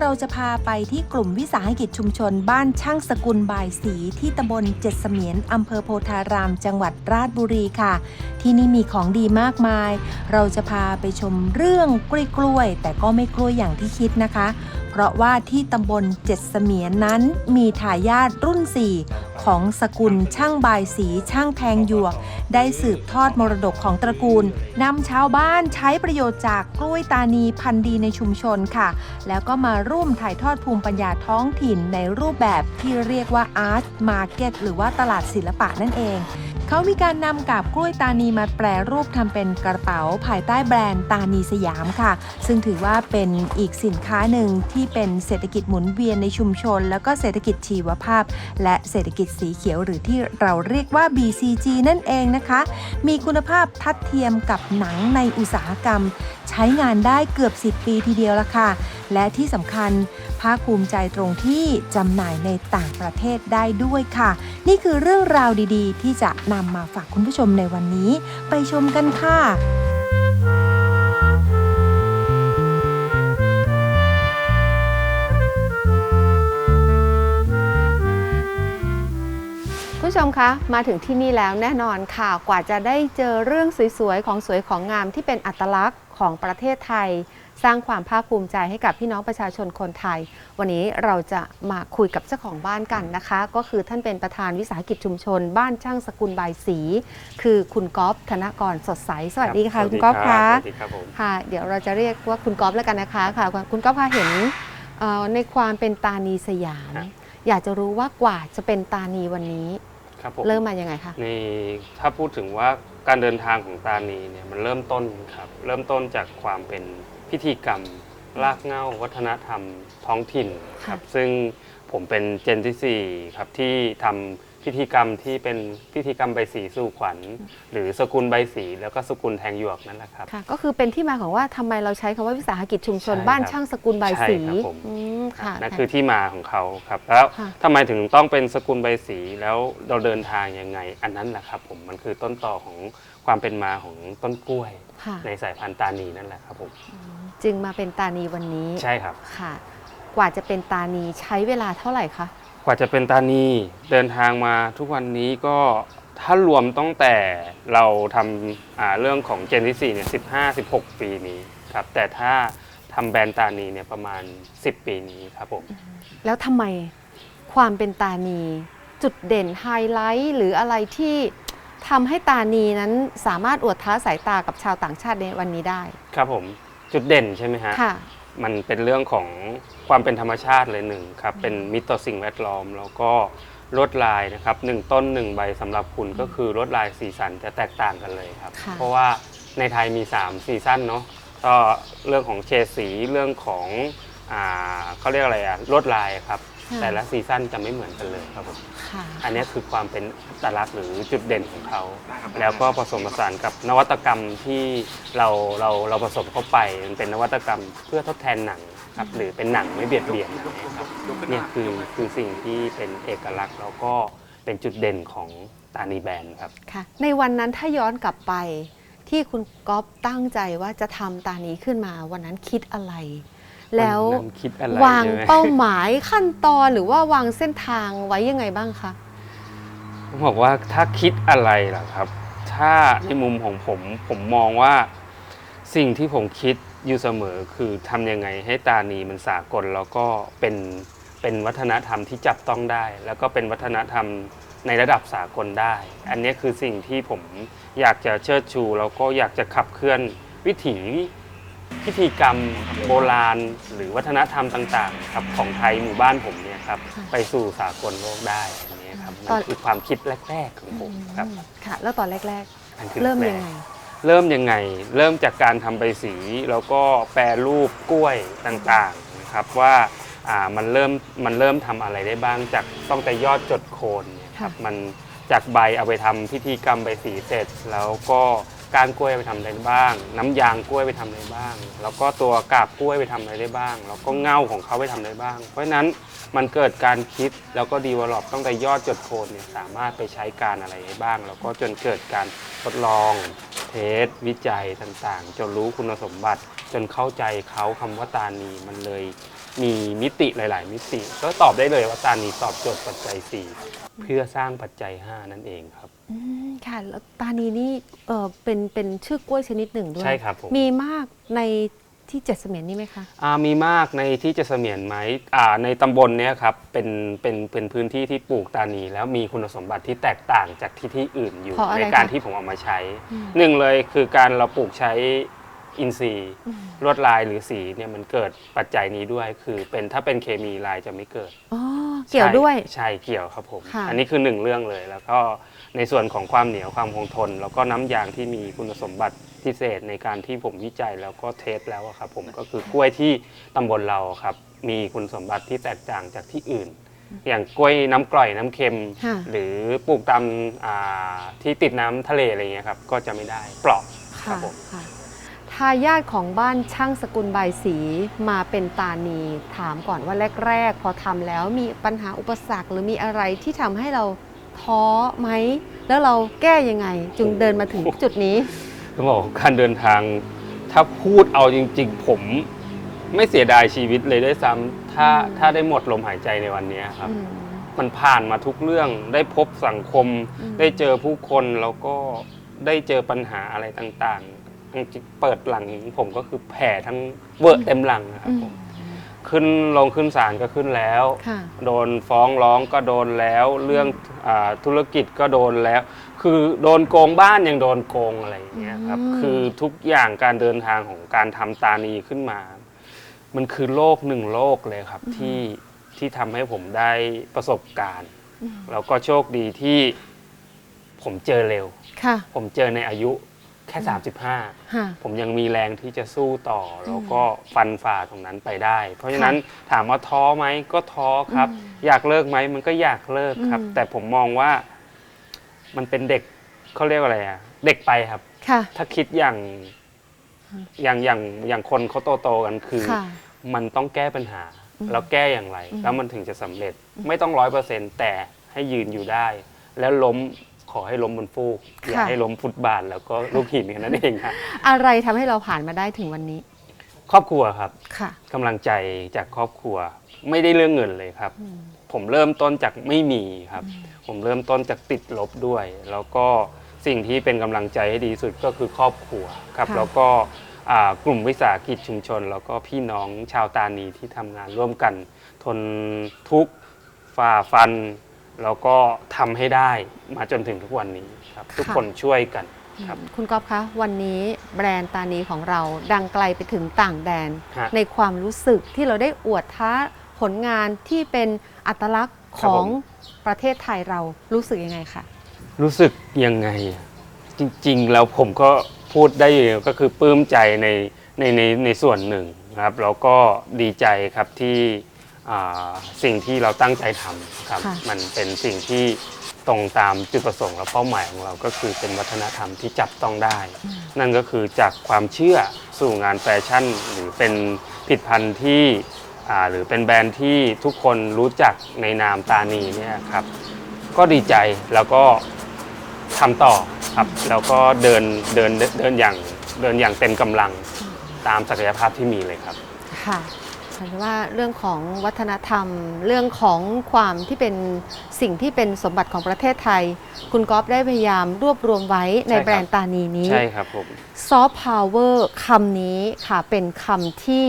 เราจะพาไปที่กลุ่มวิสาหกิจชุมชน บ้านช่างสกุลบายสีที่ตำบลเจ็ดเสมียนอำเภอโพธาราม จังหวัดราชบุรีค่ะ ที่นี่มีของดีมากมาย เราจะพาไปชมเรื่องกล้วยกล้วย แต่ก็ไม่กล้วยอย่างที่คิดนะคะ เพราะว่าที่ตำบลเจ็ดเสมียนนั้นมีทายาทรุ่น 4 ของสกุลช่างบายสีช่างแทงหยวก ได้สืบทอดมรดกของตระกูลนำชาวบ้านใช้ประโยชน์จากกล้วยตานีพันธุ์ดีในชุมชนค่ะ แล้วก็มาร่วมถ่ายทอดภูมิปัญญาท้องถิ่นในรูปแบบที่เรียกว่าอาร์ตมาร์เก็ตหรือว่าตลาดศิลปะนั่นเอง เขามีการนำกาบกล้วยตานีมาแปรรูปทำเป็นกระเป๋าภายใต้แบรนด์ตานีสยามค่ะ ซึ่งถือว่าเป็นอีกสินค้าหนึ่งที่เป็นเศรษฐกิจหมุนเวียนในชุมชน แล้วก็เศรษฐกิจชีวภาพ และเศรษฐกิจสีเขียวหรือที่เราเรียกว่า BCG นั่นเองนะคะ มีคุณภาพทัดเทียมกับหนังในอุตสาหกรรม ใช้งานได้เกือบ 10 ปีทีเดียวละค่ะ และที่สำคัญภาคภูมิใจตรงที่จำหน่ายในต่างประเทศได้ด้วยค่ะ นี่คือเรื่องราวดีๆ ที่จะนำมาฝากคุณผู้ชมในวันนี้ ไปชมกันค่ะคุณผู้ชมคะมาถึงที่นี่แล้วแน่นอนค่ะ กว่าจะได้เจอเรื่องสวยๆ ของสวยของงามที่เป็นอัตลักษณ์ ของประเทศไทย สร้างความภาคภูมิใจให้กับพี่น้องประชาชนคนไทย วันนี้เราจะมาคุยกับเจ้าของบ้านกันนะคะ ก็คือท่านเป็นประธานวิสาหกิจชุมชน บ้านช่างสกุลบายสี คือคุณก๊อฟธนกรสดใสสวัสดีค่ะรับคุณก๊อฟสคะวัสดีครับผมค่ะ เดี๋ยวเราจะเรียกว่าคุณก๊อฟแล้วกันนะคะค่ะ คุณก๊อฟคะเห็นเอ่อในความเป็นตานีสยามครับอยากจะรู้ว่ากว่าจะเป็นตานีวันนี้ครับผมเริ่มมายังไงคะในถ้าพูดถึงว่า การเดินทางของตานีเนี่ยมันเริ่มต้นครับเริ่มต้นจากความเป็นพิธีกรรมรากเหง้าวัฒนธรรมท้องถิ่นครับซึ่งผมเป็นเจนที่4ครับที่ทำ พิธีกรรมที่เป็นพิธีกรรมใบสีสู่ขวัญ หรือสกุลใบสีแล้วก็สกุลแทงหยวกนั่นแหละครับ ค่ะ ก็คือเป็นที่มาของว่าทำไมเราใช้คำว่าวิสาหกิจชุมชนใช่บ้านครับช่างสกุลใบายสีใช่ครับผม อืมค่ะ นั่นคือที่มาของเขาครับ แล้วค่ะ ทำไมถึงต้องเป็นสกุลใบสีแล้วเราเดินทางยังไง อันนั้นแหละครับผมมันคือต้นต่อของความเป็นมาของต้นกล้วย ค่ะในสายพันธุ์ตานีนั่นแหละครับผมจึงมาเป็นตานีวันนี้ใช่ครับ ค่ะ กว่าจะเป็นตานีใช้เวลาเท่าไหร่คะ กว่าจะเป็นตานีเดินทางมาทุกวันนี้ก็ถ้ารวมตั้งแต่เราทำอ่าเรื่องของเจนที่ 4 เนี่ย 15 16 ปีนี้ครับ แต่ถ้าทำแบรนด์ตานีเนี่ยประมาณ 10 ปีนี้ครับผมแล้วทำไมความเป็นตานีจุดเด่นไฮไลท์หรืออะไรที่ทำให้ตานีนั้นสามารถอวดท้าสายตากับชาวต่างชาติในวันนี้ได้ ครับผมจุดเด่นใช่ไหมฮะค่ะ มันเป็นเรื่องของ ความเป็นธรรมชาติเลยหนึ่งครับเป็นมิตรต่อสิ่งแวดล้อม แล้วก็ลวดลายนะครับหนึ่งต้นหนึ่งใบสำหรับคุณก็คือลวดลายสีสันจะแตกต่างกันเลยครับ ค่ะ เพราะว่าในไทยมี3ซีซั่นเนาะก็เรื่องของเฉดสีเรื่องของอ่าเขาเรียกอะไรอะลวดลายครับ ค่ะแต่ละซีซั่นจะไม่เหมือนกันเลยครับผมค่ะอันนี้คือความเป็นอัตลักษณ์หรือจุดเด่นของเขา แล้วก็ผสมผสานกับนวัตกรรมที่เราเราเราผสมเข้าไปมันเป็นนวัตกรรมเพื่อทดแทนหนัง ครับหรือเป็นหนังไม่เบียดเบียนนะครับเนี่ยคือคือสิ่งที่เป็นเอกลักษณ์แล้วก็เป็นจุดเด่นของตานีแบรนด์ครับค่ะในวันนั้นถ้าย้อนกลับไปที่คุณก๊อฟตั้งใจว่าจะทำตานี้ขึ้นมา วันนั้นคิดอะไร แล้ววันนั้นคิดอะไรวางใช่ไหมเป้าหมายขั้นตอนหรือว่าวางเส้นทางไว้ยังไงบ้างคะผมบอกว่าถ้าคิดอะไรล่ะครับ ถ้าในมุมของผมผมมองว่าสิ่งที่ผมคิด อยู่เสมอคือทำยังไงให้ตานีมันสากลแล้วก็เป็นเป็นวัฒนธรรมที่จับต้องได้ แล้วก็เป็นวัฒนธรรมในระดับสากลได้ อันนี้คือสิ่งที่ผมอยากจะเชิดชูแล้วก็อยากจะขับเคลื่อนวิถีพิธีกรรมโบราณ หรือวัฒนธรรมต่างๆครับของไทยหมู่บ้านผมเนี่ยครับค่ะไปสู่สากลโลกได้อันนี้ครับตอนั่นนคือความคิดแรกๆของผมครับ ค่ะ แล้วตอนแรกอันคืๆอเริ่มแรยังก ไงๆ เริ่มยังไง เริ่มจากการทำใบสี แล้วก็แปรรูปกล้วยต่างๆนะครับว่าอ่ามันเริ่มมันเริ่มทำอะไรได้บ้างจากต้องแต่ยอดจดโคนเนี่ยครับค่ะมันจากใบเอาไปทำพิธีกรรมใบสีเสร็จ แล้วก็ ก้านกล้วยไปทำอะไรได้บ้าง น้ำยางกล้วยไปทำอะไรบ้าง แล้วก็ตัวกาบกล้วยไปทำอะไรได้บ้าง แล้วก็เง่าของเขาไปทำอะไรบ้าง เพราะฉะนั้นมันเกิดการคิดแล้วก็ดีวลลอปตั้งแต่ยอดจดโคนเนี่ยสามารถไปใช้การอะไรได้บ้าง แล้วก็จนเกิดการทดลอง เทสวิจัยต่างๆ จนรู้คุณสมบัติ จนเข้าใจเขาคำว่าตานีมันเลยมีมิติหลาย ๆ มิติ ก็ตอบได้เลยว่าตานีตอบโจทย์ปัจจัย 4 เพื่อสร้างปัจจัย 5 นั่นเองครับ อืมค่ะแล้วตานีนี่เออเป็นเป็นชื่อกล้วยชนิดหนึ่งด้วยใช่ครับผม มีมากในที่เจ็ดเสมียนนี่ไหมคะ อ่ามีมากในที่จะเสมียนไหมอ่าในตำบลเนี้ยครับเป็นเป็นเป็นพื้นที่ที่ปลูกตานีแล้วมีคุณสมบัติที่แตกต่างจากที่ที่อื่นอยู่ เพราะอะไรในการคะที่ผมเอามาใช้อืม หนึ่งเลยคือการเราปลูกใช้อินทรีย์อืมลวดลายหรือสีเนี่ยมันเกิดปัจจัยนี้ด้วยคือเป็นถ้าเป็นเคมีลายจะไม่เกิด อ๋อเกี่ยวด้วย ใช่ใช่เกี่ยวครับผม ค่ะ อันนี้คือหนึ่งเรื่องเลยแล้วก็ ในส่วนของความเหนียวความคงทน แล้วก็น้ำยางที่มีคุณสมบัติพิเศษในการที่ผมวิจัยแล้วก็เทสแล้วอะครับผมก็คือกล้วยที่ตำบลเราครับ มีคุณสมบัติที่แตกต่างจากที่อื่น อย่างกล้วยน้ำกร่อยน้ำเค็มค่ะหรือปลูกตามอ่าที่ติดน้ำทะเลอะไรเงี้ยครับก็จะไม่ได้เปราะครัค่ะบผมค่ะทายาทของบ้านช่างสกุลบายสีมาเป็นตานีถามก่อนว่าแรก ๆ พอทำแล้วมีปัญหาอุปสรรคหรือมีอะไรที่ทำให้เรา ท้อไหม แล้วเราแก้ยังไง จึงเดินมาถึงจุดนี้ต้องบอกว่าการเดินทาง ถ้าพูดเอาจริง ๆ ผมไม่เสียดายชีวิตเลยด้วยซ้ำถ้าอืมถ้าได้หมดลมหายใจในวันเนี้ยครับ อืม มันผ่านมาทุกเรื่องได้พบสังคม อืม ได้เจอผู้คนแล้วก็ได้เจอปัญหาอะไรต่างๆจริงๆเปิดหลังผมก็คือแผ่ทั้งเวอร์เต็มหลังนะครับอืมผมขึ้นลงขึ้นศาลก็ขึ้นแล้ว ค่ะ โดนฟ้องร้องก็โดนแล้ว เรื่องอา ธุรกิจก็โดนแล้ว คือโดนโกงบ้านยังโดนโกงอะไรอย่างเงี้ยครับอืมคือทุกอย่างการเดินทางของการทำตานีขึ้นมา มันคือโลกหนึ่งโลกเลยครับที่ที่ทำให้ผมได้ประสบการณ์อืมแล้วก็โชคดีที่ผมเจอเร็ว ค่ะ ผมเจอในอายุ แค่35ค่ะผมยังมีแรงที่จะสู้ต่อแล้วก็ฟันฝ่าตรงนั้นไปได้ เพราะฉะนั้นถามว่าท้อไหมก็ท้อครับอืมอยากเลิกไหมมันก็อยากเลิกครับ อืม แต่ผมมองว่ามันเป็นเด็กเขาเรียกว่าอะไรอะเด็กไปครับ ค่ะ ถ้าคิดอย่างอย่างอย่างอย่างคนเขาโตๆกันคือ ค่ะ มันต้องแก้ปัญหา อืมแล้วแก้อย่างไรอืมแล้วมันถึงจะสำเร็จไม่ต้องร้อยเปอร์เซ็นต์แต่ให้ยืนอยู่ได้ แล้วล้มข อให้ล้มบนฟูก อย่าให้ล้มฟุตบาทแล้วก็ลูกหินแค่นั้นเองครับ อะไรทำให้เราผ่านมาได้ถึงวันนี้ครอบครัวครับค่ะ กำลังใจจากครอบครัว ไม่ได้เรื่องเงินเลยครับอืมผมเริ่มต้นจากไม่มีครับ ผมเริ่มต้นจากติดลบด้วย แล้วก็สิ่งที่เป็นกำลังใจให้ดีที่สุดก็คือครอบครัวครับ ค่ะ แล้วก็อ่ากลุ่มวิสาหกิจชุมชน แล้วก็พี่น้องชาวตานีที่ทำงานร่วมกัน ทนทุกข์ฝ่าฟัน แล้วก็ทำให้ได้มาจนถึงทุกวันนี้ครับ ทุกคนช่วยกัน ครับ คุณก๊อฟคะวันนี้แบรนด์ตานีของเราดังไกลไปถึงต่างแดน ฮะในความรู้สึกที่เราได้อวดท้าผลงานที่เป็นอัตลักษณ์ขครับอผงมประเทศไทยเรารู้สึกยังไงคะรู้สึกยังไงอะจริงๆ แล้วผมก็พูดได้อยู่ก็คือปลื้มใจในในในในส่วนหนึ่งครับ แล้วก็ดีใจครับที่ อ่าสิ่งที่เราตั้งใจทำครับ ค่ะ มันเป็นสิ่งที่ตรงตามจุดประสงค์และเป้าหมายของเราก็คือเป็นวัฒนธรรมที่จับต้องได้ นั่นก็คือจากความเชื่อสู่งานแฟชั่น หรือเป็นผลิดพันธ์ที่อ่าหรือเป็นแบรนด์ที่ทุกคนรู้จักในนามตานีเนี่ยครับ ก็ดีใจแล้วก็ทำต่อครับแล้วก็เดินเดินเดินอย่างเดินอย่างเต็มกำลังตามศักยภาพที่มีเลยครับ ค่ะ ฉันว่าเรื่องของวัฒนธรรม เรื่องของความที่เป็นสิ่งที่เป็นสมบัติของประเทศไทย คุณก๊อฟได้พยายามรวบรวมไว้ในใช่ครับ แบรนด์ตานีนี้ ใช่ครับผม ซอฟต์พาวเวอร์คำนี้ค่ะเป็นคำที่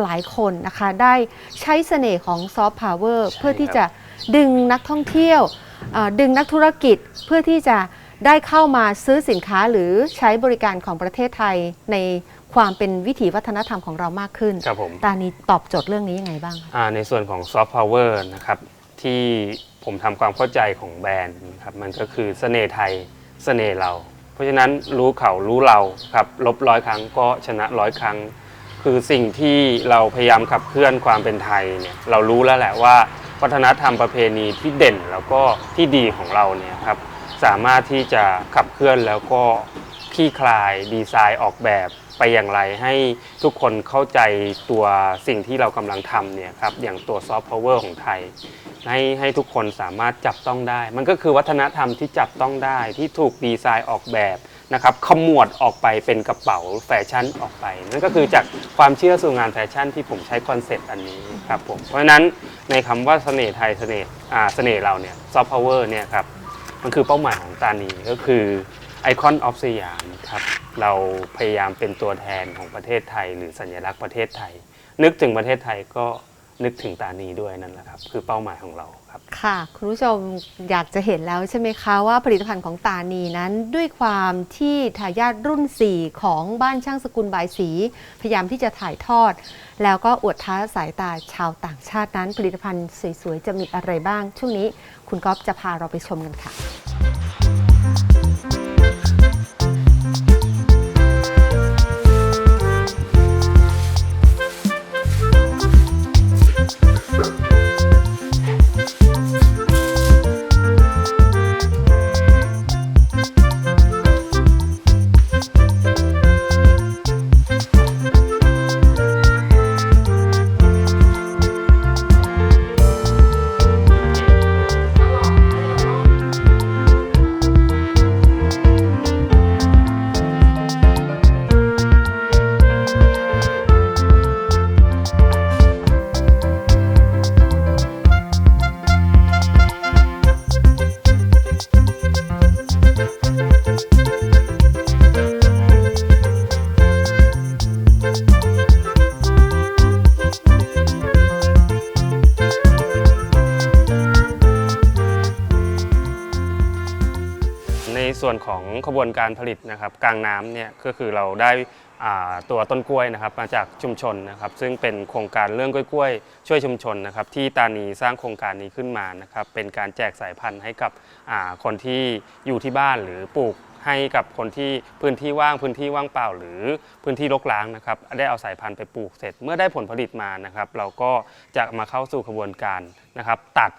หลายคนนะคะ ได้ใช้เสน่ห์ของซอฟต์พาวเวอร์ใช่เพื่อที่ครับจะดึงนักท่องเที่ยวเอ่อดึงนักธุรกิจเพื่อที่จะได้เข้ามาซื้อสินค้าหรือใช้บริการของประเทศไทยใน ความเป็นวิถีวัฒนธรรมของเรามากขึ้น ครับผม ตานีตอบโจทย์เรื่องนี้ยังไงบ้างคะ อ่าในส่วนของซอฟต์พาวเวอร์นะครับที่ผมทำความเข้าใจของแบรนด์ครับมันก็คือเสน่ห์ไทยเสน่ห์เรา เพราะฉะนั้นรู้เขารู้เราครับลบร้อยครั้งก็ชนะร้อยครั้ง คือสิ่งที่เราพยายามขับเคลื่อนความเป็นไทยเนี่ยเรารู้แล้วแหละว่า วัฒนธรรมประเพณีที่เด่นแล้วก็ที่ดีของเราเนี่ยครับสามารถที่จะขับเคลื่อนแล้วก็คลี่คลายดีไซน์ออกแบบ ไปอย่างไรให้ทุกคนเข้าใจตัวสิ่งที่เรากำลังทำเนี่ยครับอย่างตัวซอฟต์พาวเวอร์ของไทย ให้ให้ทุกคนสามารถจับต้องได้ มันก็คือวัฒนธรรมที่จับต้องได้ที่ถูกดีไซน์ออกแบบนะครับขมวดออกไปเป็นกระเป๋าแฟชั่นออกไป นั่นก็คือจากความเชื่อสู่งานแฟชั่นที่ผมใช้คอนเซปต์อันนี้ครับผมเพราะฉะนั้นในคำว่าเสน่ห์ไทยเสน่ห์อ่าเสน่ห์เราเนี่ยซอฟต์พาวเวอร์เนี่ยครับมันคือเป้าหมายของตานีก็คือ ไอคอนออฟสยามครับเราพยายามเป็นตัวแทนของประเทศไทย หรือสัญลักษณ์ประเทศไทย นึกถึงประเทศไทยก็นึกถึงตานีด้วยนั่นแหละครับ คือเป้าหมายของเราครับ ค่ะ คุณผู้ชมอยากจะเห็นแล้วใช่ไหมคะว่าผลิตภัณฑ์ของตานีนั้นด้วยความที่ทายาทรุ่น 4 ของบ้านช่างสกุลบายสี พยายามที่จะถ่ายทอด แล้วก็อวดท้าสายตาชาวต่างชาตินั้น ผลิตภัณฑ์สวยๆ จะมีอะไรบ้าง ช่วงนี้คุณก๊อฟจะพาเราไปชมกันค่ะ ขบวนการผลิตนะครับกลางน้ำเนี่ยก็คือเราได้ตัวต้นกล้วยนะครับมาจากชุมชนนะครับซึ่งเป็นโครงการเรื่องกล้วยๆ ช่วยชุมชนนะครับที่ตานีสร้างโครงการนี้ขึ้นมานะครับเป็นการแจกสายพันธุ์ให้กับคนที่อยู่ที่บ้านหรือปลูกให้กับคนที่พื้นที่ว่างพื้นที่ว่างเปล่า หรือพื้นที่รกร้างนะครับได้เอาสายพันธุ์ไปปลูกเสร็จ เมื่อได้ผลผลิตมานะครับ เราก็จะมาเข้าสู่ขบวนการนะครับ ตัด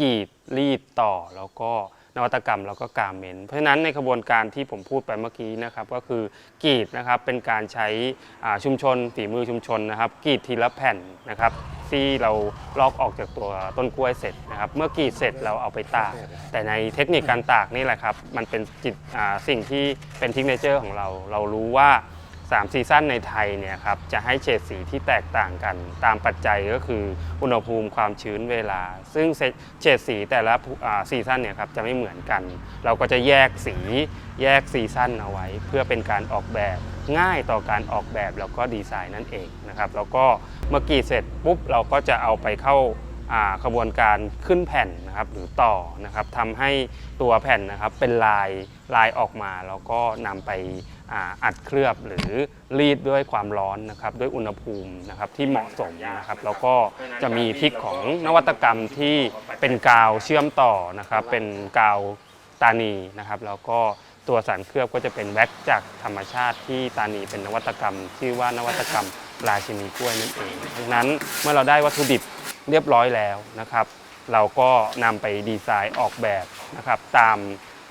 กรีดรีดต่อแล้วก็ นวัตกรรมแล้วก็การเมนเพราะฉะนั้นในกระบวนการที่ผมพูดไปเมื่อกี้นะครับก็คือกรีดนะครับเป็นการใช้ชุมชนฝีมือชุมชนนะครับกรีดทีละแผ่นนะครับที่เราลอกออกจากตัวต้นกล้วยเสร็จนะครับเมื่อกรีดเสร็จเราเอาไปตาก แต่ในเทคนิคการตากนี่แหละครับมันเป็นจิตสิ่งที่เป็นทิกเนเจอร์ของเรา เรารู้ว่า 3 ซีซั่นในไทยเนี่ยครับจะให้เฉดสีที่แตกต่างกัน ตามปัจจัยก็คืออุณหภูมิความชื้นเวลา ซึ่งเฉดสีแต่ละซีซั่นเนี่ยครับจะไม่เหมือนกัน เราก็จะแยกสีแยกซีซั่นเอาไว้ เพื่อเป็นการออกแบบง่ายต่อการออกแบบแล้วก็ดีไซน์นั่นเองนะครับแล้วก็เมื่อกีดเสร็จปุ๊บเราก็จะเอาไปเข้าอ่าขบวนการขึ้นแผ่นนะครับหรือต่อนะครับทำให้ตัวแผ่นนะครับเป็นลายลายออกมาแล้วก็นำไป อัดเคลือบหรือรีดด้วยความร้อนนะครับด้วยอุณหภูมินะครับที่เหมาะสมนะครับแล้วก็จะมีทิกของนวัตกรรมที่เป็นกาวเชื่อมต่อนะครับเป็นกาวตานีนะครับแล้วก็ตัวสารเคลือบก็จะเป็นแว็กซ์จากธรรมชาติที่ตานีเป็นนวัตกรรม ชื่อว่านวัตกรรมราชินีกล้วยนั่นเองดังนั้นเมื่อเราได้วัตถุดิบเรียบร้อยแล้วนะครับ เราก็นำไปดีไซน์ออกแบบนะครับตาม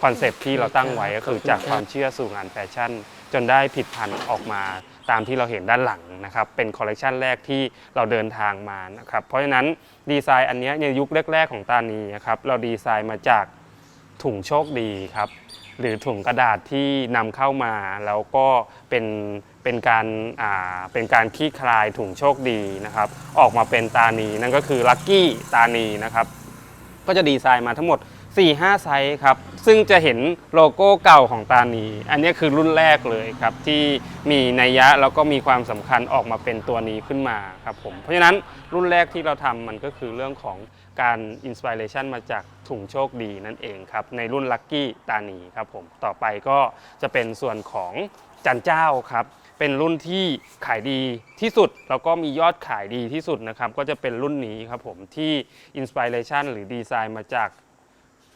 คอนเซปต์ที่เราตั้งไว้ก็คือจากความเชื่อสู่งานแฟชั่น จนได้ผิดพันธุ์ออกมาตามที่เราเห็นด้านหลังนะครับ เป็นคอลเลกชันแรกที่เราเดินทางมานะครับ เพราะฉะนั้นดีไซน์อันเนี้ยในยุคแรก ๆ ของตานีนะครับ เราดีไซน์มาจากถุงโชคดีครับ หรือถุงกระดาษที่นำเข้ามา แล้วก็เป็นเป็นการอ่าเป็นการคลี่คลายถุงโชคดีนะครับ ออกมาเป็นตานีนั่นก็คือลั c กี้ตานีนะครับ ก็จะดีไซน์มาทั้งหมด 4-5 ไซส์ครับ ซึ่งจะเห็นโลโก้เก่าของตานี อันนี้คือรุ่นแรกเลยครับ ที่มีนัยยะแล้วก็มีความสำคัญออกมาเป็นตัวนี้ขึ้นมาครับผม เพราะฉะนั้นรุ่นแรกที่เราทำมันก็คือเรื่องของการอินสปิเรชันมาจากถุงโชคดีนั่นเองครับ ในรุ่นลั c กี้ตานีครับผม ต่อไปก็จะเป็นส่วนของจันเจ้าครับเป็นรุ่นที่ขายดีที่สุด แล้วก็มียอดขายดีที่สุดนะครับ ก็จะเป็นรุ่นนี้ครับผมที่อินสปิเรชันหรือดีไซน์มาจาก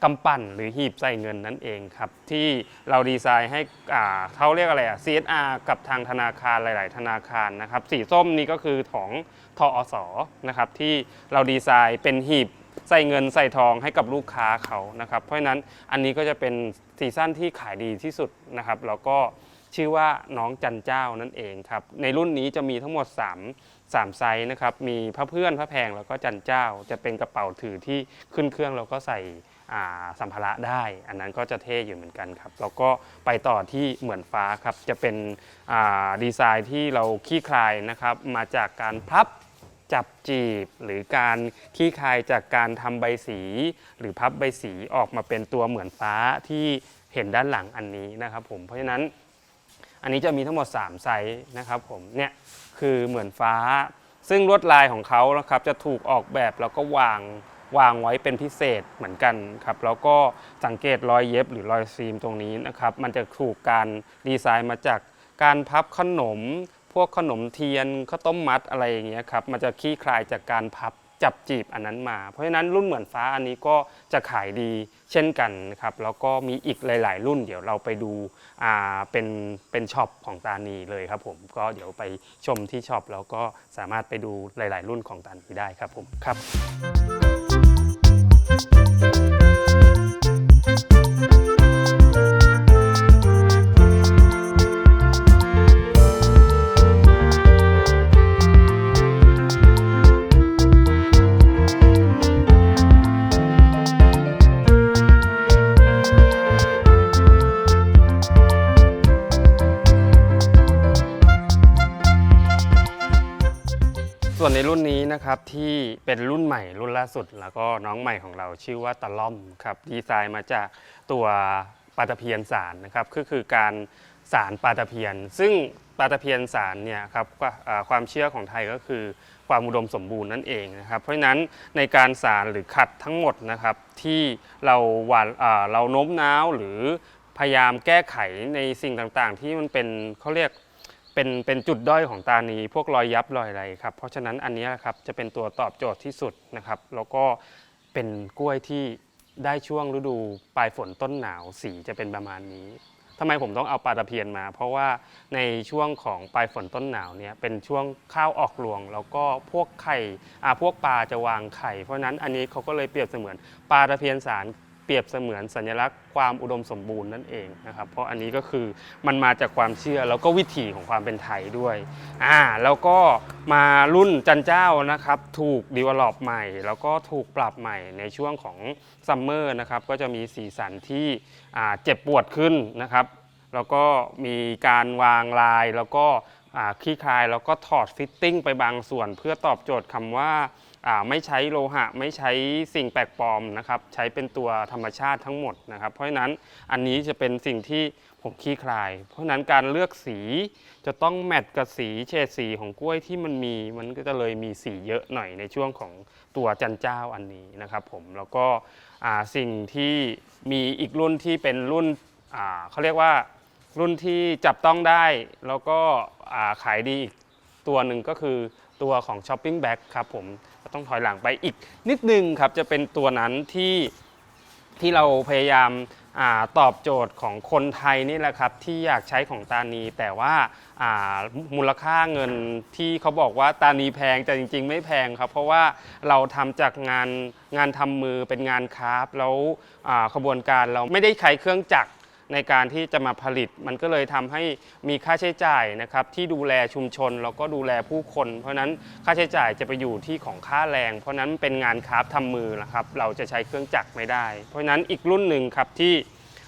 กำปั้นหรือหีบใส่เงินนั่นเองครับ ที่เราดีไซน์ให้เขาเรียกอะไรอะ CSR กับทางธนาคารหลาย ๆ ธนาคารนะครับ สีส้มนี่ก็คือของทอสนะครับที่เราดีไซน์เป็นหีบใส่เงินใส่ทองให้กับลูกค้าเขานะครับ เพราะฉะนั้นอันนี้ก็จะเป็นซีซั่นที่ขายดีที่สุดนะครับ แล้วก็ชื่อว่าน้องจันเจ้านั่นเองครับ ในรุ่นนี้จะมีทั้งหมด 3 3 ไซส์นะครับ มีพระเพื่อนพระแพงแล้วก็จันเจ้า จะเป็นกระเป๋าถือที่ขึ้นเครื่องแล้วก็ใส่ สัมภาระได้ อันนั้นก็จะเท่อยู่เหมือนกันครับแล้วก็ไปต่อที่เหมือนฟ้าครับ จะเป็นดีไซน์ที่เราขี้คลายนะครับ มาจากการพับจับจีบหรือการขี้คายจากการทำใบสี หรือพับใบสีออกมาเป็นตัวเหมือนฟ้าที่เห็นด้านหลังอันนี้นะครับผมเพราะฉะนั้นอันนี้จะมีทั้งหมด 3 ไซส์นะครับผมเนี่ยคือเหมือนฟ้า ซึ่งลวดลายของเขานะครับจะถูกออกแบบแล้วก็วาง วางไว้เป็นพิเศษเหมือนกันครับแล้วก็สังเกตรอยเย็บหรือรอยซีมตรงนี้นะครับ มันจะถูกการดีไซน์มาจากการพับขนม พวกขนมเทียนข้าวต้มมัดอะไรอย่างเงี้ยครับมันจะคลี่คลายจากการพับจับจีบอันนั้นมา เพราะฉะนั้นรุ่นเหมือนฟ้าอันนี้ก็จะขายดีเช่นกันครับ แล้วก็มีอีกหลาย ๆ รุ่น เดี๋ยวเราไปดูอ่าเป็นเป็นช็อปของตานีเลยครับผมก็เดี๋ยวไปชมที่ช็อปแล้วก็สามารถไปดูหลาย ๆ รุ่นของตานีได้ครับผมครับ thank you ในรุ่นนี้นะครับที่เป็นรุ่นใหม่รุ่นล่าสุด แล้วก็น้องใหม่ของเราชื่อว่าตะล่อมครับดีไซน์มาจากตัวปลาตะเพียนสารนะครับก็คือการสารปลาตะเพียน ซึ่งปลาตะเพียนสารเนี่ยครับความเชื่อของไทยก็คือความอุดมสมบูรณ์นั่นเองนะครับเพราะฉะนั้นในการสารหรือขัดทั้งหมดนะครับที่เราหวานเราโน้มน้าวหรือพยายามแก้ไขในสิ่งต่างๆ ที่มันเป็นเขาเรียก เป็นเป็นจุดด้อยของตานีพวกรอยยับรอยอะไรครับ เพราะฉะนั้นอันนี้ครับจะเป็นตัวตอบโจทย์ที่สุดนะครับ แล้วก็เป็นกล้วยที่ได้ช่วงฤดูปลายฝนต้นหนาวสีจะเป็นประมาณนี้ทำไมผมต้องเอาปลาตะเพียนมา เพราะว่าในช่วงของปลายฝนต้นหนาวเนี่ยเป็นช่วงข้าวออกรวง แล้วก็พวกไข่อ่าพวกปลาจะวางไข่ เพราะฉะนั้นอันนี้เขาก็เลยเปรียบเสมือนปลาตะเพียนสาร ปรียบเสมือนสัญลักษณ์ความอุดมสมบูรณ์นั่นเองนะครับ เพราะอันนี้ก็คือมันมาจากความเชื่อแล้วก็วิถีของความเป็นไทยด้วยอ่าแล้วก็มารุ่นจันเจ้านะครับ ถูกดีวลลอปใหม่ แล้วก็ถูกปรับใหม่ในช่วงของซัมเมอร์นะครับก็จะมีสีสันที่อ่าเจ็บปวดขึ้นนะครับ แล้วก็มีการวางลายแล้วก็คลี่คลายแล้วก็ถอดฟิตติ้งไปบางส่วนเพื่อตอบโจทย์คำว่า ไม่ใช้โลหะไม่ใช้สิ่งแปลกปลอมนะครับใช้เป็นตัวธรรมชาติทั้งหมดนะครับ เพราะฉะนั้นอันนี้จะเป็นสิ่งที่ผมคลี่คลาย เพราะฉะนั้นการเลือกสีจะต้องแมทกับสีเฉดสีของกล้วยที่มันมี มันก็จะเลยมีสีเยอะหน่อยในช่วงของตัวจันเจ้าอันนี้นะครับผมแล้วก็สิ่งที่มีอีกรุ่นที่เป็นรุ่นเขาเรียกว่ารุ่นที่จับต้องได้แล้วก็ขายดีอีกตัวหนึ่งก็คือตัวของ Shopping Bag ครับผม ต้องถอยหลังไปอีกนิดนึงครับจะเป็นตัวนั้นที่ที่เราพยายามอาตอบโจทย์ของคนไทยนี่แหละครับที่อยากใช้ของตานี แต่ว่าามูลค่าเงินที่เขาบอกว่าตานีแพงแต่จริง ๆ ไม่แพงครับ เพราะว่าเราทำจากงานงานทำมือเป็นงานคราฟแล้วขบวนการเราไม่ได้ใช้เครื่องจักร ในการที่จะมาผลิต มันก็เลยทำให้มีค่าใช้จ่ายนะครับที่ดูแลชุมชนแล้วก็ดูแลผู้คน เพราะฉะนั้นค่าใช้จ่ายจะไปอยู่ที่ของค่าแรง เพราะฉะนั้นเป็นงานคราฟต์ทำมือนะครับเราจะใช้เครื่องจักรไม่ได้ เพราะฉะนั้นอีกรุ่นหนึ่งครับที่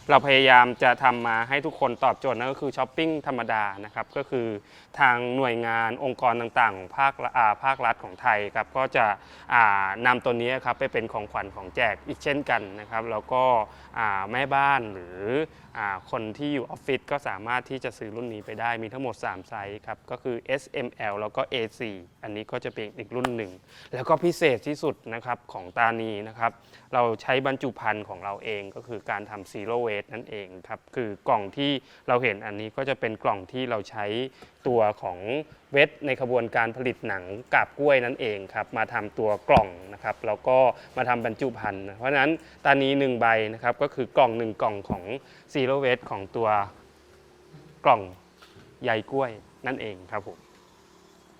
เราพยายามจะทำมาให้ทุกคนตอบโจทย์นั่นก็คือช้อปปิ้งธรรมดานะครับก็คือทางหน่วยงานองค์กรต่างๆ ของภาคาภาครัฐของไทยครับก็จะอ่านำตัวนี้ครับไปเป็นของขวัญของแจกอีกเช่นกันนะครับแล้วก็แม่บ้านหรืออคนที่อยู่ออฟฟิศก็สามารถที่จะซื้อรุ่นนี้ไปได้มีทั้งหมด 3 ไซส์ครับก็คือ S M L แล้วก็ A 4อันนี้ก็จะเป็นอีกรุ่นหนึ่ง แล้วก็พิเศษที่สุดนะครับของตานีนะครับเราใช้บรรจุภัณฑ์ของเราเองก็คือการทำซีโร่เวทนั่นเองครับ คือกล่องที่เราเห็นอันนี้ก็จะเป็นกล่องที่เราใช้ตัวของเวทในขบวนการผลิตหนังกาบกล้วยนั่นเองครับ มาทำตัวกล่องนะครับ แล้วก็มาทำบรรจุภัณฑ์ เพราะฉะนั้นตานีหนึ่งใบนะครับ ก็คือกล่องหนึ่งกล่องของซีโร่เวทของตัวกล่องใยกล้วยนั่นเองครับผม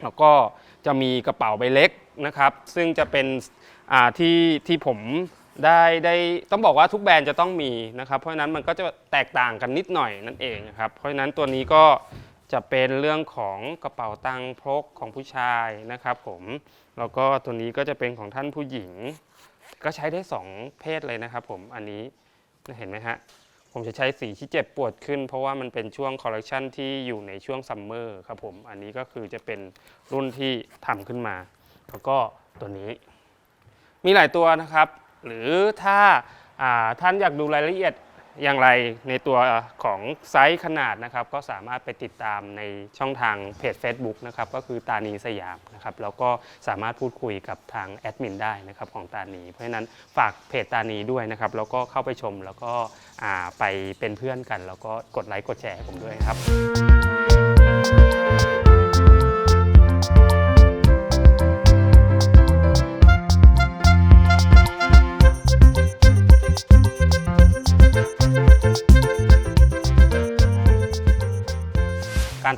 แล้วก็จะมีกระเป๋าใบเล็กนะครับ ซึ่งจะเป็นที่ที่ผม ได้ได้ต้องบอกว่าทุกแบรนด์จะต้องมีนะครับ เพราะฉะนั้นมันก็จะแตกต่างกันนิดหน่อยนั่นเองนะครับ เพราะฉะนั้นตัวนี้ก็จะเป็นเรื่องของกระเป๋าตังค์พกของผู้ชายนะครับผมแล้วก็ตัวนี้ก็จะเป็นของท่านผู้หญิง ก็ใช้ได้สองเพศเลยนะครับผมอันนี้เห็นไหมฮะผมจะใช้สีที่เจ็บปวดขึ้น เพราะว่ามันเป็นช่วงคอลเลกชันที่อยู่ในช่วงซัมเมอร์ครับผมอันนี้ก็คือจะเป็นรุ่นที่ทำขึ้นมา แล้วก็ตัวนี้ มีหลายตัวนะครับ หรือถ้าาท่านอยากดูรายละเอียดอย่างไรในตัวของไซส์ขนาดนะครับ ก็สามารถไปติดตามในช่องทางเพจ Facebook นะครับก็คือตานีสยามนะครับแล้วก็สามารถพูดคุยกับทางแอดมินได้นะครับของตานี เพราะฉะนั้นฝากเพจตานีด้วยนะครับแล้วก็เข้าไปชมแล้วก็ไปเป็นเพื่อนกัน แล้วก็กดไลค์กดแชร์ผมด้วยครับ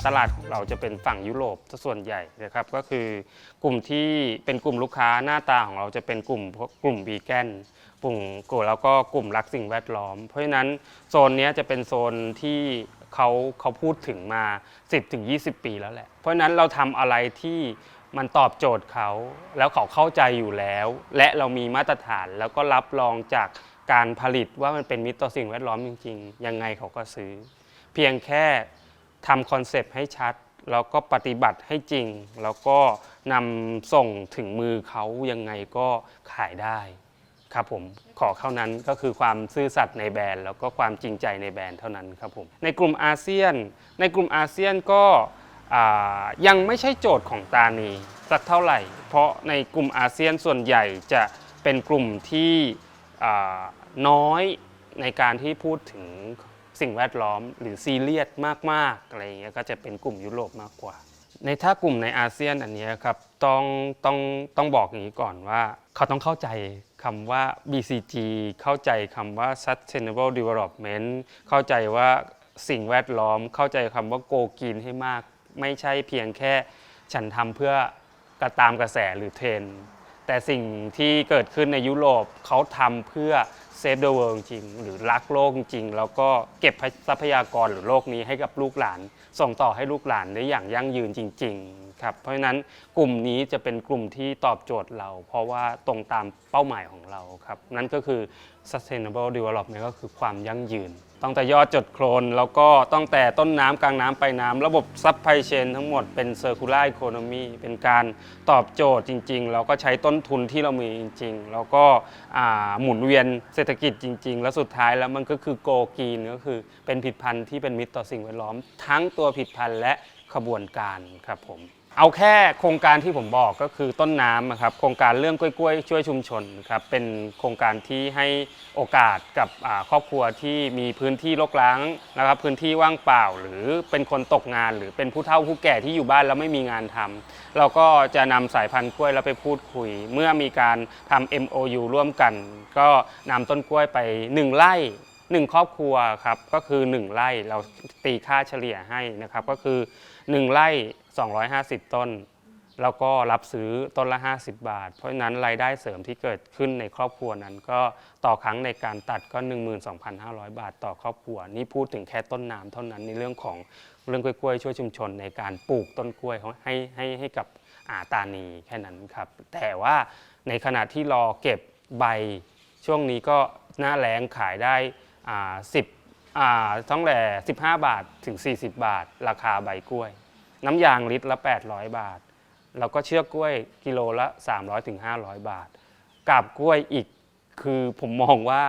ตลาดของเราจะเป็นฝั่งยุโรปส่วนใหญ่นะครับก็คือกลุ่มที่เป็นกลุ่มลูกค้าหน้าตาของเราจะเป็นกลุ่มกลุ่มวีแกนกลุ่มกลุ่มแล้วก็กลุ่มรักสิ่งแวดล้อม เพราะฉะนั้นโซนนี้จะเป็นโซนที่เขาเขาพูดถึงมา 10-20 ปีแล้วแหละ เพราะฉะนั้นเราทำอะไรที่มันตอบโจทย์เขา แล้วเขาเข้าใจอยู่แล้ว และเรามีมาตรฐานแล้วก็รับรองจากการผลิตว่ามันเป็นมิตรต่อสิ่งแวดล้อมจริง ๆ ยังไงเขาก็ซื้อ เพียงแค่ ทำคอนเซปต์ให้ชัด แล้วก็ปฏิบัติให้จริง แล้วก็นำส่งถึงมือเขายังไงก็ขายได้ครับผมขอเท่านั้นก็คือความซื่อสัตย์ในแบรนด์ แล้วก็ความจริงใจในแบรนด์เท่านั้นครับผมในกลุ่มอาเซียน ในกลุ่มอาเซียนก็ยังไม่ใช่โจทย์ของตานีสักเท่าไหร่ เพราะในกลุ่มอาเซียนส่วนใหญ่จะเป็นกลุ่มที่น้อยในการที่พูดถึง สิ่งแวดล้อมหรือซีเรียสมากๆอะไรอย่างเงี้ยก็จะเป็นกลุ่มยุโรปมากกว่า ในถ้ากลุ่มในอาเซียนอันนี้ครับต้องต้องต้องบอกอย่างนี้ก่อนว่า เขาต้องเข้าใจคำว่า BCG เข้าใจคำว่า Sustainable Development เข้าใจว่าสิ่งแวดล้อม เข้าใจคำว่า Go Green ให้มาก ไม่ใช่เพียงแค่ฉันทำเพื่อกระตามกระแสหรือเทรน แต่สิ่งที่เกิดขึ้นในยุโรปเขาทำเพื่อ Save the World จริง หรือรักโลกจริง แล้วก็เก็บทรัพยากรหรือโลกนี้ให้กับลูกหลาน ส่งต่อให้ลูกหลานได้อย่างยั่งยืนจริง ๆ ครับ เพราะฉะนั้นกลุ่มนี้จะเป็นกลุ่มที่ตอบโจทย์เรา เพราะว่าตรงตามเป้าหมายของเราครับ นั่นก็คือ sustainable development ก็คือความยั่งยืน ตั้งแต่ยอดจดโคลนแล้วก็ตั้งแต่ต้นน้ำกลางน้ำไปน้ำระบบซับไพเชนทั้งหมดเป็น circular economy เป็นการตอบโจทย์จริง ๆ เราก็ใช้ต้นทุนที่เรามีจริง ๆ แล้วก็หมุนเวียนเศรษฐกิจจริง ๆ แล้วสุดท้ายแล้วมันก็คือโกกีนก็คือเป็นผลิดพันธุ์ที่เป็นมิตรต่อสิ่งแวดล้อม ทั้งตัวผลิดพันธุ์และขบวนการครับผม เอาแค่โครงการที่ผมบอกก็คือต้นน้ำนะครับโครงการเรื่องกล้วยๆ ช่วยชุมชนครับเป็นโครงการที่ให้โอกาสกับครอบครัวที่มีพื้นที่รกร้างนะครับพื้นที่ว่างเปล่า หรือเป็นคนตกงาน หรือเป็นผู้เฒ่าผู้แก่ที่อยู่บ้านแล้วไม่มีงานทำเราก็จะนำสายพันธุ์กล้วยแล้วไปพูดคุย เมื่อมีการทำ MOU ร่วมกัน ก็นำต้นกล้วยไป 1 ไร่หนึ่งครอบครัวครับก็คือ 1 ไร่เราตีค่าเฉลี่ยให้นะครับก็คือ 1 ไร่ 250 ต้น แล้วก็รับซื้อต้นละ 50 บาท เพราะฉะนั้นรายได้เสริมที่เกิดขึ้นในครอบครัวนั้น ก็ต่อครั้งในการตัดก็ 12,500 บาทต่อครอบครัว นี่พูดถึงแค่ต้นน้ำเท่านั้นในเรื่องของเรื่องกล้วยๆช่วยชุมชนในการปลูกต้นกล้วยให้ให้ให้กับอาตานีแค่นั้นครับ แต่ว่าในขณะที่รอเก็บใบช่วงนี้ก็หน้าแล้งขายได้อ่า10อ่าต้งแต่ 15 บาทถึง 40 บาท ราคาใบกล้วย น้ำยางลิตรละ 800 บาท แล้วก็เชือกกล้วยกิโลละ300ถึง500 บาท กาบกล้วยอีกคือผมมองว่า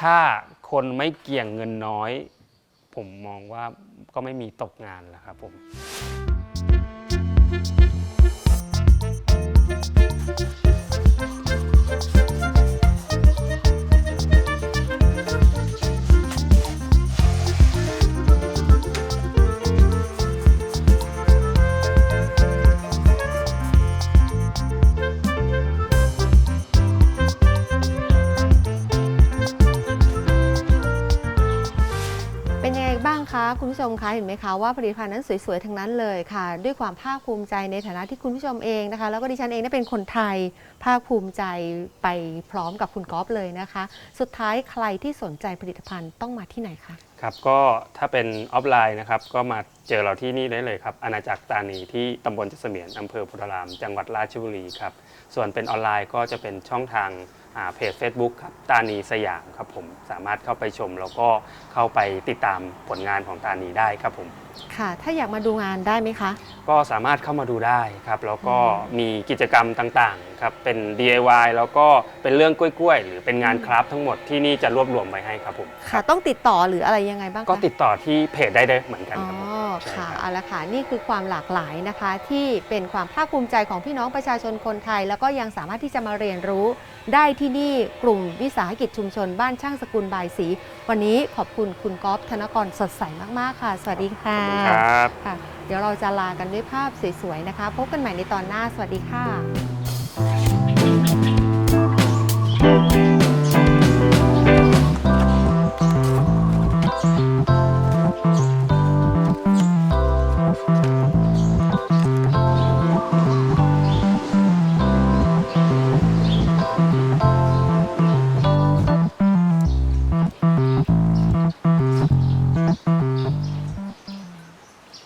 ถ้าคนไม่เกี่ยงเงินน้อย ผมมองว่าก็ไม่มีตกงานแล้วครับผม คุณผู้ชมคะเห็นไหมคะว่าผลิตภัณฑ์นั้นสวยๆทั้งนั้นเลยค่ะ ด้วยความภาคภูมิใจในฐานะที่คุณผู้ชมเองนะคะ แล้วก็ดิฉันเองได้เป็นคนไทยภาคภูมิใจไปพร้อมกับคุณก๊อฟเลยนะคะ สุดท้ายใครที่สนใจผลิตภัณฑ์ต้องมาที่ไหนคะครับก็ถ้าเป็นออฟไลน์นะครับก็มาเจอเราที่นี่ได้เลยครับอาณาจักรตานีที่ตำบลเจษเมียนอำเภอโพุทธาราม จังหวัดราชบุรีครับส่วนเป็นออนไลน์ก็จะเป็นช่องทาง เพจ Facebook ครับตานีสยามครับผมสามารถเข้าไปชม แล้วก็เข้าไปติดตามผลงานของตานีได้ครับผม ค่ะ ถ้าอยากมาดูงานได้ไหมคะ ก็สามารถเข้ามาดูได้ครับ แล้วก็มีกิจกรรมต่างๆครับเป็น DIY แล้วก็เป็นเรื่องกล้วยๆ หรือเป็นงานคราฟต์ทั้งหมดที่นี่จะรวบรวมไว้ให้ครับผม ค่ะ ต้องติดต่อหรืออะไรยังไงบ้างคะก็ติดต่อที่เพจได้ได้เหมือนกันอ๋อครับผมใช่ ค่ะครับเอาละค่ะนี่คือความหลากหลายนะคะ ที่เป็นความภาคภูมิใจของพี่น้องประชาชนคนไทย แล้วก็ยังสามารถที่จะมาเรียนรู้ได้ที่นี่กลุ่มวิสาหกิจชุมชน บ้านช่างสกุลบายสี วันนี้ขอบคุณคุณก๊อฟธนกรสดใสมากๆค่ะ สวัสดีขค่ะอบคุณครับค่ะ เดี๋ยวเราจะลากันด้วยภาพสวยๆนะคะ พบกันใหม่ในตอนหน้าสวัสดีค่ะ